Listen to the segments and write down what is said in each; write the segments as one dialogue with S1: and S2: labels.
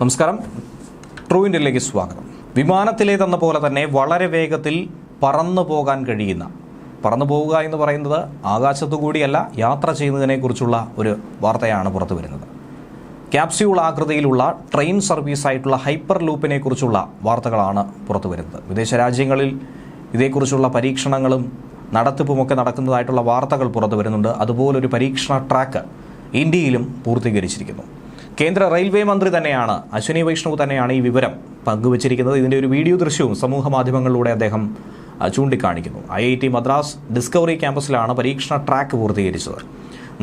S1: നമസ്കാരം. ട്രൂ ഇന്ത്യയിലേക്ക് സ്വാഗതം. വിമാനത്തിലേതെന്ന പോലെ തന്നെ വളരെ വേഗത്തിൽ പറന്നു പോകാൻ കഴിയുന്ന പറന്നു പോവുക എന്ന് പറയുന്നത് ആകാശത്തു കൂടിയല്ല യാത്ര ചെയ്യുന്നതിനെക്കുറിച്ചുള്ള ഒരു വാർത്തയാണ് പുറത്തു വരുന്നത്. ക്യാപ്സ്യൂൾ ആകൃതിയിലുള്ള ട്രെയിൻ സർവീസായിട്ടുള്ള ഹൈപ്പർ ലൂപ്പിനെ കുറിച്ചുള്ള വാർത്തകളാണ് പുറത്തു വരുന്നത്. വിദേശ രാജ്യങ്ങളിൽ ഇതേക്കുറിച്ചുള്ള പരീക്ഷണങ്ങളും നടത്തിപ്പുമൊക്കെ നടക്കുന്നതായിട്ടുള്ള വാർത്തകൾ പുറത്തു വരുന്നുണ്ട്. അതുപോലൊരു പരീക്ഷണ ട്രാക്ക് ഇന്ത്യയിലും പൂർത്തീകരിച്ചിരിക്കുന്നു. കേന്ദ്ര റെയിൽവേ മന്ത്രി തന്നെയാണ്. അശ്വിനി വൈഷ്ണവ് തന്നെയാണ് ഈ വിവരം പങ്കുവച്ചിരിക്കുന്നത്. ഇതിന്റെ ഒരു വീഡിയോ ദൃശ്യവും സമൂഹ മാധ്യമങ്ങളിലൂടെ അദ്ദേഹം ചൂണ്ടിക്കാണിക്കുന്നു. I I T Madras discovery ക്യാമ്പസിലാണ് പരീക്ഷണ ട്രാക്ക് പൂർത്തീകരിച്ചത്.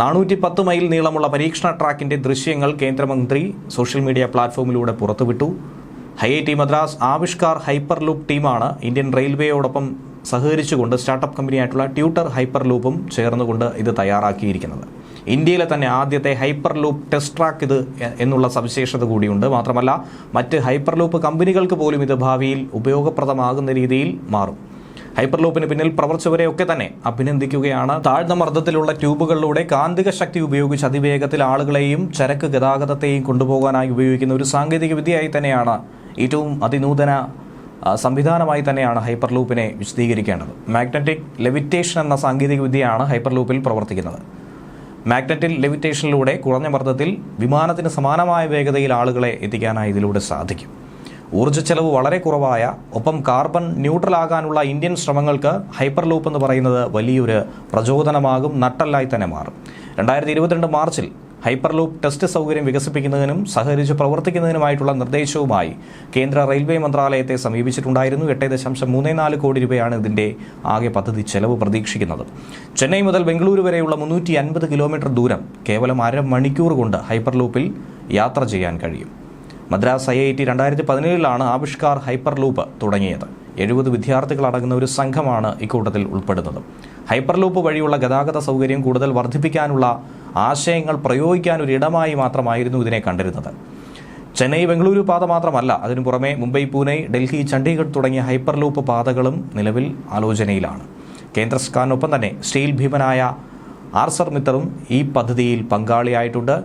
S1: നാനൂറ്റി പത്ത് മൈൽ നീളമുള്ള പരീക്ഷണ ട്രാക്കിന്റെ ദൃശ്യങ്ങൾ കേന്ദ്രമന്ത്രി സോഷ്യൽ മീഡിയ പ്ലാറ്റ്ഫോമിലൂടെ പുറത്തുവിട്ടു. I I T Madras Avishkar hyperloop ടീമാണ് ഇന്ത്യൻ റെയിൽവേയോടൊപ്പം സഹകരിച്ചുകൊണ്ട് സ്റ്റാർട്ടപ്പ് കമ്പനിയായിട്ടുള്ള ട്യൂട്ടർ ഹൈപ്പർ ലൂപ്പും ചേർന്നുകൊണ്ട് ഇത് തയ്യാറാക്കിയിരിക്കുന്നത്. ഇന്ത്യയിലെ തന്നെ ആദ്യത്തെ ഹൈപ്പർ ലൂപ്പ് ടെസ്റ്റ് ട്രാക്ക് ഇത് എന്നുള്ള സവിശേഷത കൂടിയുണ്ട്. മാത്രമല്ല മറ്റ് ഹൈപ്പർ ലൂപ്പ് കമ്പനികൾക്ക് പോലും ഇത് ഭാവിയിൽ ഉപയോഗപ്രദമാകുന്ന രീതിയിൽ മാറും. ഹൈപ്പർ ലൂപ്പിന് പിന്നിൽ പ്രവർത്തിച്ചവരെയൊക്കെ തന്നെ അഭിനന്ദിക്കുകയാണ്. താഴ്ന്ന മർദ്ദത്തിലുള്ള ട്യൂബുകളിലൂടെ കാന്തിക ശക്തി ഉപയോഗിച്ച് അതിവേഗത്തിൽ ആളുകളെയും ചരക്ക് ഗതാഗതത്തെയും കൊണ്ടുപോകാനായി ഉപയോഗിക്കുന്ന ഒരു സാങ്കേതിക വിദ്യയായി തന്നെയാണ് ഏറ്റവും അതിനൂതന സംവിധാനമായി തന്നെയാണ് ഹൈപ്പർ ലൂപ്പിനെ വിശദീകരിക്കേണ്ടത്. മാഗ്നറ്റിക് ലെവിറ്റേഷൻ എന്ന സാങ്കേതിക വിദ്യയാണ് ഹൈപ്പർ ലൂപ്പിൽ പ്രവർത്തിക്കുന്നത്. മാഗ്നറ്റിക് ലെവിറ്റേഷനിലൂടെ കുറഞ്ഞ മർദ്ദത്തിൽ വിമാനത്തിന് സമാനമായ വേഗതയിൽ ആളുകളെ എത്തിക്കാനായി ഇതിലൂടെ സാധിക്കും. ഊർജ ചെലവ് വളരെ കുറവായ ഒപ്പം കാർബൺ ന്യൂട്രൽ ആകാനുള്ള ഇന്ത്യൻ ശ്രമങ്ങൾക്ക് ഹൈപ്പർ ലൂപ്പ് എന്ന് പറയുന്നത് വലിയൊരു പ്രചോദനമാകും നട്ടല്ലായി തന്നെ മാറും. രണ്ടായിരത്തി ഇരുപത്തിരണ്ട് മാർച്ചിൽ ഹൈപ്പർ ലൂപ്പ് ടെസ്റ്റ് സൗകര്യം വികസിപ്പിക്കുന്നതിനും സഹകരിച്ച് പ്രവർത്തിക്കുന്നതിനുമായിട്ടുള്ള നിർദ്ദേശവുമായി കേന്ദ്ര റെയിൽവേ മന്ത്രാലയത്തെ സമീപിച്ചിട്ടുണ്ടായിരുന്നു. എട്ട് ദശാംശം മൂന്ന് നാല് കോടി രൂപയാണ് ഇതിന്റെ ആകെ പദ്ധതി ചെലവ് പ്രതീക്ഷിക്കുന്നത്. ചെന്നൈ മുതൽ ബംഗളൂരു വരെയുള്ള മുന്നൂറ്റി അൻപത് കിലോമീറ്റർ ദൂരം കേവലം അര മണിക്കൂർ കൊണ്ട് ഹൈപ്പർലൂപ്പിൽ യാത്ര ചെയ്യാൻ കഴിയും. മദ്രാസ് ഐ ഐ ടി രണ്ടായിരത്തി പതിനേഴിലാണ് ആവിഷ്കാർ ഹൈപ്പർ ലൂപ്പ് തുടങ്ങിയത്. എഴുപത് വിദ്യാർത്ഥികൾ അടങ്ങുന്ന ഒരു സംഘമാണ് ഇക്കൂട്ടത്തിൽ ഉൾപ്പെടുന്നത്. ഹൈപ്പർ ലൂപ്പ് വഴിയുള്ള ഗതാഗത സൗകര്യം കൂടുതൽ വർദ്ധിപ്പിക്കാനുള്ള ആശയങ്ങൾ പ്രയോഗിക്കാൻ ഒരു ഇടമായി മാത്രമായിരുന്നു ഇതിനെ കണ്ടിരുന്നത്. ചെന്നൈ ബംഗളൂരു പാത മാത്രമല്ല അതിനു പുറമെ മുംബൈ പൂനെ ഡൽഹി ചണ്ഡീഗഡ് തുടങ്ങിയ ഹൈപ്പർ ലൂപ്പ് പാതകളും നിലവിൽ ആലോചനയിലാണ്. കേന്ദ്ര സർക്കാരിനൊപ്പം തന്നെ സ്റ്റീൽ ഭീമനായ ആർസർ മിത്തറും ഈ പദ്ധതിയിൽ പങ്കാളിയായിട്ടുണ്ട്.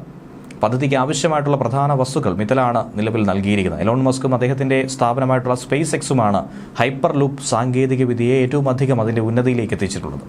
S1: പദ്ധതിക്ക് ആവശ്യമായിട്ടുള്ള പ്രധാന വസ്തുക്കൾ മിത്തലാണ് നിലവിൽ നൽകിയിരിക്കുന്നത്. എലോൺ മസ്കും അദ്ദേഹത്തിന്റെ സ്ഥാപനമായിട്ടുള്ള സ്പേസ് എക്സുമാണ് ഹൈപ്പർ ലൂപ്പ് സാങ്കേതികവിദ്യയെ ഏറ്റവും അധികം അതിന്റെ ഉന്നതിയിലേക്ക് എത്തിച്ചിട്ടുള്ളത്.